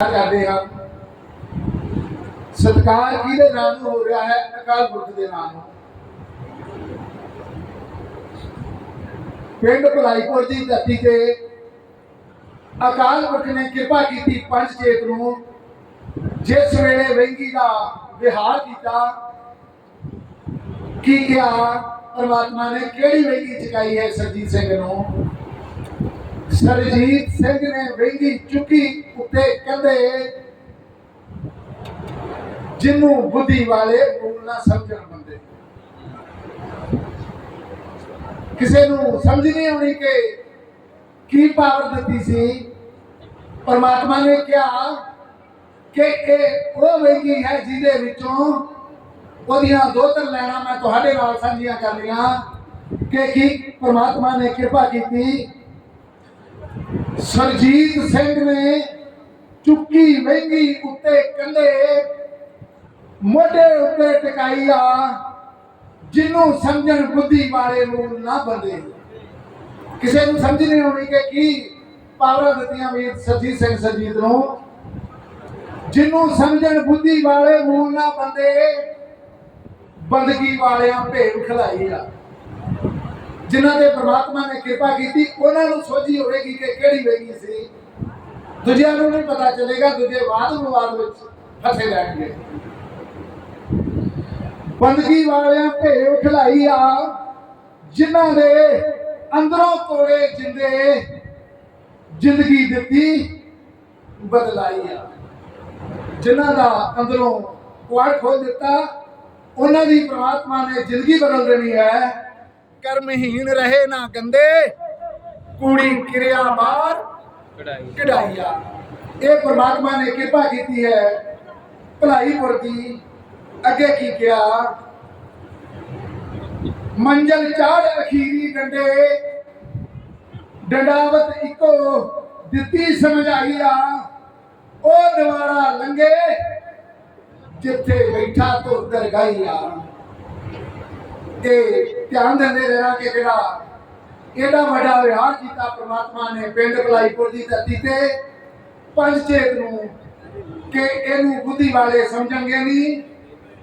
ਕਰਦੇ ਹਾਂ। ਸਤਕਾਰ ਕਿਹਦੇ ਨਾਮ ਨੂੰ ਹੋ ਰਿਹਾ ਹੈ? ਅਕਾਲ ਪੁਰਖ ਦੇ ਨਾਮ ਨੂੰ ਪਿੰਡ ਭਲਾਈਪੁਰ ਦੀ ਧਰਤੀ ਤੇ ਅਕਾਲ ਪੁਰਖ ਨੇ ਕਿਰਪਾ ਕੀਤੀ ਪੰਜ ਚੇਤ ਨੂੰ, ਜਿਸ ਵੇਲੇ ਵੈਂਗੀ ਦਾ ਵਿਹਾਰ ਕੀਤਾ, ਕੀ ਕਿਹਾ ਪਰਮਾਤਮਾ ਨੇ? ਕਿਹੜੀ ਵਹਿੰਗੀ ਚੁਕਾਈ ਹੈ ਸਰਜੀਤ ਸਿੰਘ ਨੂੰ? ਸਰਜੀਤ ਸਿੰਘ ਨੇ ਵੈਂਗੀ ਚੁੱਕੀ ਉੱਤੇ ਕਹਿੰਦੇ, ਜਿਹਨੂੰ ਬੁੱਧੀ ਵਾਲੇ ਬੋਲਣਾ ਸਮਝਣ ਬੰਦੇ। ਕਿਸੇ ਨੂੰ ਸਮਝ ਨਹੀਂ ਆਉਣੀ ਕਿ ਕੀ ਪਾਵਰ ਦਿੱਤੀ ਸੀ। ਪਰਮਾਤਮਾ ਨੇ ਕਿਹਾ ਕਿ ਇਹ ਉਹ ਵੇਗੀ ਹੈ ਜਿਹਦੇ ਵਿੱਚੋਂ ਉਹਦੀਆਂ ਦੋ ਤਿੰਨ ਲੈਣਾ ਮੈਂ ਤੁਹਾਡੇ ਨਾਲ ਸਾਂਝੀਆਂ ਕਰ ਕਰਨੀਆਂ ਕਿ ਕੀ ਪਰਮਾਤਮਾ ਨੇ ਕਿਰਪਾ ਕੀਤੀ ਸਰਜੀਤ ਸਿੰਘ ਨੇ ਚੁੱਕੀ ਵਹਿੰਗੀ ਉੱਤੇ ਕੰਧੇ ਮੋਢੇ ਉੱਤੇ ਟਿਕਾਈ ਆ ਜਿਹਨੂੰ ਸਮਝਣ ਬੁੱਧੀ ਵਾਲੇ ਨੂੰ ਨਾ ਬੰਦੇ। ਕਿਸੇ ਨੂੰ ਸਮਝ ਨਹੀਂ ਆਉਣੀ ਕਿ ਕੀ ਪਾਵਰਾਂ ਦਿੱਤੀਆਂ ਵੀਰ ਸਰਜੀਤ ਸਿੰਘ ਸਰਜੀਤ ਨੂੰ, ਜਿਹਨੂੰ ਸਮਝਣ ਬੁੱਧੀ ਵਾਲੇ ਮੂਲ ਨਾ ਬੰਦੇ, ਬੰਦਗੀ ਵਾਲਿਆਂ ਭੇਡ ਖਲਾਈ ਆ। ਜਿਨ੍ਹਾਂ ਤੇ ਪ੍ਰਮਾਤਮਾ ਨੇ ਕਿਰਪਾ ਕੀਤੀ, ਉਹਨਾਂ ਨੂੰ ਸੋਝੀ ਹੋਵੇਗੀ ਕਿ ਕਿਹੜੀ ਵੇਗੀ ਸੀ। ਦੂਜਿਆਂ ਨੂੰ ਨਹੀਂ ਪਤਾ ਚੱਲੇਗਾ, ਦੂਜੇ ਵਾਦ ਵਿਵਾਦ ਵਿੱਚ ਫਸੇ ਰਹਿਣਗੇ। ਬੰਦਗੀ ਵਾਲਿਆਂ ਭੇਡ ਖਲਾਈ ਆ, ਜਿਨ੍ਹਾਂ ਦੇ ਅੰਦਰੋਂ ਤੋੜੇ ਜਿੰਦੇ ਜ਼ਿੰਦਗੀ ਦਿੱਤੀ, ਬਦਲਾਈ ਆ। ਜਿਨ੍ਹਾਂ ਦਾ ਅੰਦਰੋਂ ਕੁਆੜ ਖੋਲ ਦਿੱਤਾ, ਉਹਨਾਂ ਦੀ ਪ੍ਰਮਾਤਮਾ ਨੇ ਜ਼ਿੰਦਗੀ ਬਦਲ ਦੇਣੀ ਹੈ। ਕਰਮਹੀਣ ਰਹੇ ਨਾ ਗੰਦੇ। ਕੂੜੀ ਕਿਰਿਆ ਬਾਰ ਕਢਾਈਆ। ਇਹ ਪ੍ਰਮਾਤਮਾ ਨੇ ਕਿਰਪਾ ਕੀਤੀ ਹੈ। ਭਲਾਈਪੁਰ ਦੀ ਅੱਗੇ ਕੀ ਕਿਹਾ? ਮੰਜ਼ਲ ਚਾੜ ਅਖੀਰੀ ਡੰਡੇ। ਡੰਡਾਵਤ ਇੱਕੋ ਦਿੱਤੀ ਸਮਝਾਈ ਆ ਉਹ ਦੁਆਰਾ ਲੰਗੇ ਜਿੱਥੇ ਬੈਠਾ ਤੋਂ ਦਰਗਾਹੀ ਆ ਤੇ ਧਿਆਨ ਦਿੰਦੇ ਰਹਿਣਾ ਕਿ ਜਿਹੜਾ ਇਹਦਾ ਵੱਡਾ ਵਿਹਾਰ ਕੀਤਾ ਪ੍ਰਮਾਤਮਾ ਨੇ ਪਿੰਡ ਭਲਾਈਪੁਰ ਦੀ ਧਰਤੀ ਤੇ ਪੰਜ ਚੇਤ ਨੂੰ ਕਿ ਇਹਨੂੰ ਬੁੱਧੀ ਵਾਲੇ ਸਮਝਣਗੇ ਨਹੀਂ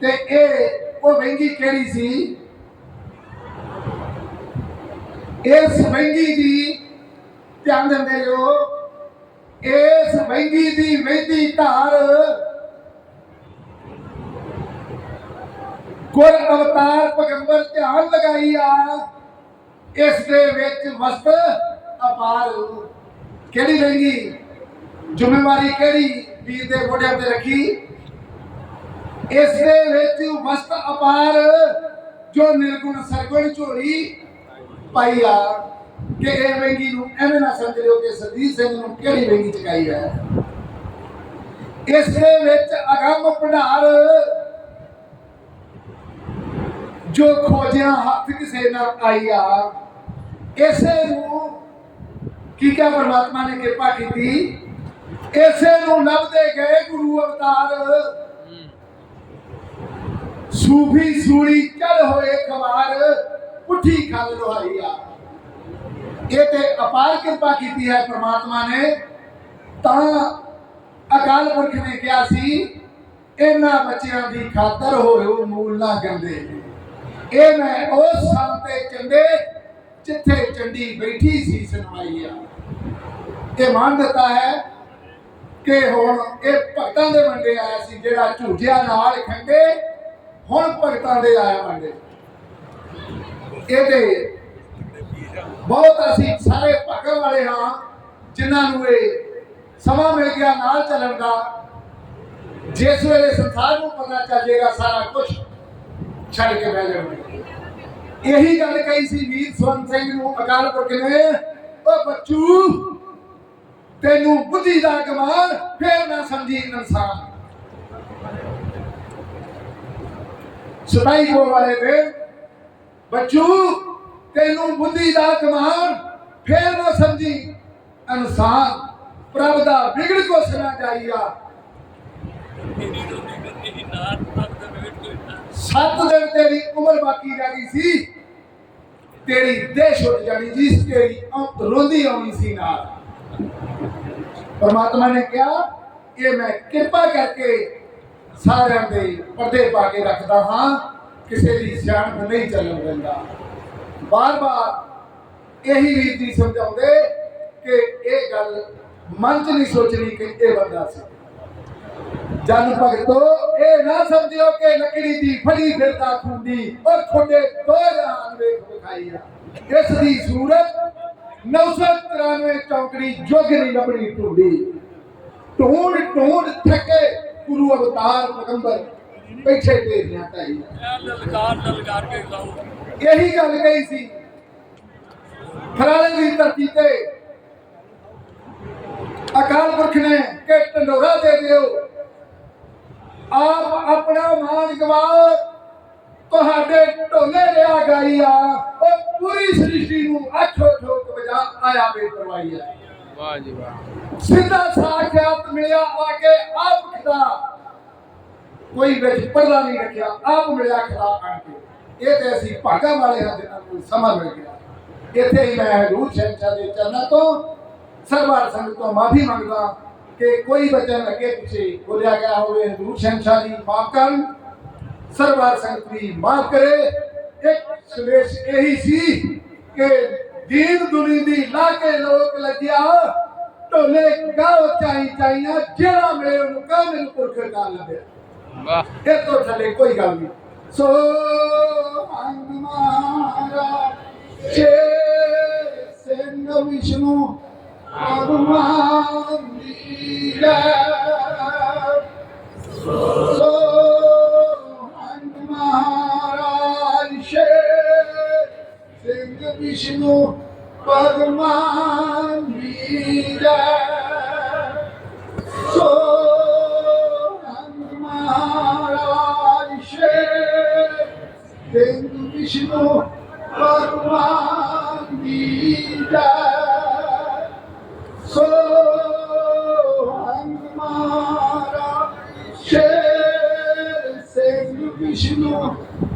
ਤੇ ਇਹ ਉਹ ਮਹਿੰਗੀ ਕਿਹੜੀ ਸੀ? ਇਸ ਮਹਿੰਗੀ ਦੀ ਧਿਆਨ ਦਿੰਦੇ ਰਹੋ, ਇਸ ਮਹਿੰਗੀ ਦੀ ਵਹਿੰਦੀ ਧਾਰ ਗੁਰ ਅਵਤਾਰ ਪੈਗੰਬਰ ਧਿਆਨ ਲਗਾਈ ਆ ਇਸ ਦੇ ਵਿੱਚ ਵਸਤ ਅਪਾਰ ਕਿਹੜੀ ਵਹਿੰਗੀ ਜ਼ਿੰਮੇਵਾਰੀ ਕਿਹੜੀ? ਵੀਰ ਦੇ ਮੋਢਿਆਂ ਤੇ ਰੱਖੀ। ਇਸ ਦੇ ਵਿੱਚ ਵਸਤ ਅਪਾਰ ਜੋ ਨਿਰਗੁਣ ਸਰਗੁਣ ਝੋਲੀ ਪਾਈ ਆ, ਕਿ ਇਹ ਵਹਿੰਗੀ ਨੂੰ ਐਵੇਂ ਨਾ ਸਮਝ ਲਿਓ ਕਿ ਸਰਜੀਤ ਸਿੰਘ ਨੂੰ ਕਿਹੜੀ ਵਹਿੰਗੀ ਚਕਾਈ ਹੈ। ਇਸ ਦੇ ਵਿੱਚ ਅਗੰਮ ਭੰਡਾਰ ਜੋ ਖੋਜਿਆ ਹੱਥ ਕਿਸੇ ਨਾਲ ਆਈ ਆ ਇਸੇ ਨੂੰ ਕੀ ਕਿਹਾ ਪਰਮਾਤਮਾ ਨੇ ਕਿਰਪਾ ਕੀਤੀ? ਇਸੇ ਨੂੰ ਲੱਭਦੇ ਗਏ ਗੁਰੂ ਅਵਤਾਰ। ਸੂਫੀ ਸੂਲੀ ਚੜ ਹੋਏ ਖਵਾਰ, ਪੁੱਠੀ ਖਲ ਲੋਹਾਈ ਆ ਇਹ ਤੇ ਅਪਾਰ ਕਿਰਪਾ ਕੀਤੀ ਹੈ ਪ੍ਰਮਾਤਮਾ ਨੇ। ਤਾਂ ਅਕਾਲ ਪੁਰਖ ਨੇ ਕਿਹਾ ਸੀ, ਇਹਨਾਂ ਬੱਚਿਆਂ ਦੀ ਖਾਤਰ ਹੋਇਓ ਮੂਲ ਨਾ ਗੰਦੇ। ਇਹ ਮੈਂ ਉਸ ਸਥਾਨ ਤੇ ਚੰਦੇ ਜਿੱਥੇ ਚੰਡੀ ਬੈਠੀ ਸੀ ਸੁਣਵਾਈ ਆ ਇਹ ਮੰਨ ਦਿੱਤਾ ਹੈ ਕਿ ਹੁਣ ਇਹ ਭਗਤਾਂ ਦੇ ਵੰਡੇ ਆਇਆ ਸੀ, ਜਿਹੜਾ ਝੂਠਿਆਂ ਨਾਲ ਖੰਡੇ, ਹੁਣ ਭਗਤਾਂ ਦੇ ਆਇਆ ਵੰਡੇ ਇਹਦੇ ਬਹੁਤ ਅਸੀਂ ਸਾਰੇ ਭਗਤ ਵਾਲੇ ਹਾਂ, ਜਿਨ੍ਹਾਂ ਨੂੰ ਇਹ ਸਮਾਂ ਮਿਲ ਗਿਆ ਨਾਲ ਚੱਲਣ ਦਾ। ਜਿਸ ਵੇਲੇ ਸੰਸਾਰ ਨੂੰ ਪਤਾ ਚੱਲੇਗਾ ਸਾਰਾ ਕੁਝ ਛੱਡ ਕੇ ਬਹਿ ਜਾਣਗੇ ਇਹੀ ਗੱਲ ਕਹੀ ਸੀ ਵੀਰ ਸਵੰਤ ਸਿੰਘ ਨੂੰ ਅਕਾਲ ਪੁਰਖ ਨੇ ਉਹ ਬੱਚੂ, ਤੈਨੂੰ ਬੁੱਧੀ ਦਾ ਕਮਾਲ ਫੇਰ ਨਾ ਸਮਝੀ ਇਨਸਾਨ। ਸਦਾਈ ਕੋ ਵਾਲੇ ਦੇ, ਬੱਚੂ, ਤੈਨੂੰ ਬੁੱਧੀ ਦਾ ਕਮਾਲ ਫੇਰ ਨਾ ਸਮਝੀ ਇਨਸਾਨ। ਪ੍ਰਭ ਦਾ ਵਿਗੜ ਕੋ ਸੁਣਾ ਜਾਈਆ। ਸੱਤ ਦਿਨ ਤੇਰੀ ਉਮਰ ਬਾਕੀ ਰਹਿ ਗਈ ਸੀ। ਤੇਰੀ ਦੇਹ ਛੁੱਟ ਜਾਣੀ ਸੀ, ਤੇਰੀ ਔਂਤ ਰੋਂਦੀ ਆਉਣੀ ਸੀ ਨਾਲ। ਪਰਮਾਤਮਾ ਨੇ ਕਿਹਾ, ਇਹ ਮੈਂ ਕਿਰਪਾ ਕਰਕੇ ਸਾਰਿਆਂ ਦੇ ਪਰਦੇ ਪਾ ਕੇ ਰੱਖਦਾ ਹਾਂ, ਕਿਸੇ ਦੀ ਸਿਆਣਪ ਨਹੀਂ ਚੱਲਣ ਦਿੰਦਾ। ਬਾਰ-ਬਾਰ ਇਹੀ ਰੀਤੀ ਸਮਝਾਉਂਦੇ ਕਿ ਇਹ ਗੱਲ ਮਨ 'ਚ ਨਹੀਂ ਸੋਚਣੀ ਕਿ ਇਹ ਬੰਦਾ ਸੀ। ਜਨ ਭਗਤੋ, ਇਹ ਨਾ ਸਮਝਿਓ ਕਿ ਲੱਕੜੀ ਦੀ ਫੜੀ ਫਿਰਦਾ ਖੁੰਡੀ, ਔਰ ਤੁਹਾਡੇ ਦੋ ਜਹਾਨ ਵੇਖ ਵਿਖਾਈ ਆ। ਇਸ ਦੀ ਸੂਰਤ 993 ਚੌਂਕੜੀ ਜੋਗਰੀ ਲੱਭਣੀ ਢੂੰਡੀ। ਢੂੰਡ ਢੂੰਡ ਥੱਕੇ ਗੁਰੂ ਅਵਤਾਰ ਪੈਗੰਬਰ ਬੈਠੇ ਢੇਰੀਆਂ ਢਾਈ। ਲਲਕਾਰ ਲਲਕਾਰ ਕੇ ਲਾਉ ਇਹੀ ਗੱਲ ਕਹੀ ਸੀ ਖਰਾਲੇ ਦੀ ਧਰਤੀ ਤੇ ਅਕਾਲ ਪੁਰਖ ਨੇ ਕਿ ਢੰਡੋਰਾ ਦੇ ਦਿਓ। ਆਪ ਆਪਣਾ ਮਾਨ ਗਵਾਓ ਤੁਹਾਡੇ ਢੋਲੇ ਰਿਆ ਗਾਈ ਆ। ਉਹ ਪੂਰੀ ਸ੍ਰਿਸ਼ਟੀ ਨੂੰ ਅੱਠੋ ਠੋਕ ਵਜਾ ਆਇਆ ਬੇ ਕਰਵਾਈ ਆ। ਵਾਹ ਜੀ ਵਾਹ। ਸਿੱਧਾ ਸਾਖਿਆਤ ਮਿਲਿਆ ਆ ਕੇ ਆਪ ਖਦਾ ਕੋਈ ਵਿੱਚ ਪਰਦਾ ਨਹੀਂ ਰੱਖਿਆ ਆਪ ਮਿਲਿਆ ਖਦਾ ਆਣ ਕੇ। ਇਹ ਤੇ ਅਸੀਂ ਭਾਗਾ ਵਾਲੇ ਹਾਂ ਜਿਹਨਾਂ ਨੂੰ ਸਮਾਂ ਮਿਲ ਗਿਆ। ਇੱਥੇ ਹੀ ਮੈਂ ਹਜ਼ੂਰ ਸ਼ਹਿਨਸ਼ਾਹ ਦੇ ਚਰਨਾਂ ਤੋਂ ਸਰਵਾਰ ਸੰਗਤ ਤੋਂ ਮਾਫੀ ਮੰਗਦਾ ਕਿ ਕੋਈ ਬਚਨ ਅੱਗੇ ਪਿੱਛੇ ਬੋਲਿਆ ਗਿਆ ਹੋਵੇ ਹਜ਼ੂਰ ਸ਼ਹਿਨਸ਼ਾਹ ਜੀ ਮਾਫ ਕਰਨ। ਸਰਵਾਰ ਸੰਗਤ ਮਾਫ ਕਰੇ। ਇੱਕ ਸੰਦੇਸ਼ ਇਹੀ ਸੀ ਕਿ ਦੀਨ ਦੁਨੀ ਦੀ ਲਾ ਕੇ ਲੋਕ ਲੱਗਿਆ ਢੋਲੇ ਗਾਓ ਚਾਈ ਚਾਈਆਂ ਜਿਹੜਾ ਮਿਲੇ ਉਹਨੂੰ ਕਹ ਮੈਨੂੰ ਪੁਰਖ ਕਰ ਲੱਭਿਆ ਵਾਹ। ਇਹ ਤੋਂ ਥੱਲੇ ਕੋਈ ਗੱਲ ਨਹੀਂ। ਸੋ ਸੋ ਹਨੂਮਾਰਾ ਛੇ ਸਿੰਘ ਵਿਸ਼ਨੂੰ ਭਗਵਾਨ ਲੀਲਾ ਸੋ ਮਹਾਰਾਜ ਸ਼ੇਰ ਬਿੰਦੂ ਵਿਸ਼ਨੂੰ ਭਗਵਾਨ ਦੀ ਜੈ ਸੋ ਸਿੰਘ ਵਿਸ਼ਨੂੰ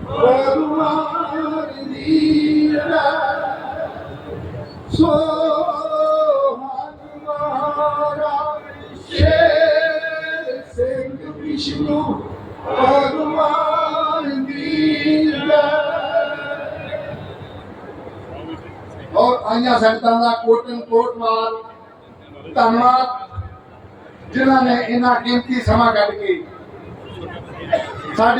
ਭਗਵਾਨ ਦੀ ਜੈ ਸੋ ਸਿੰਘ ਵਿਸ਼ਨੂੰ ਭਗਵਾਨ ਦੀ ਜੈ ਔਰ ਆਈਆਂ ਸੰਗਤਾਂ ਦਾ ਕੋਟਨ ਕੋਟਵਾਲ ਧੰਨਵਾਦ, ਜਿਨ੍ਹਾਂ ਨੇ ਇਹਨਾਂ ਕੀਮਤੀ ਸਮਾਂ ਕੱਢ ਕੇ ਸਾਡੇ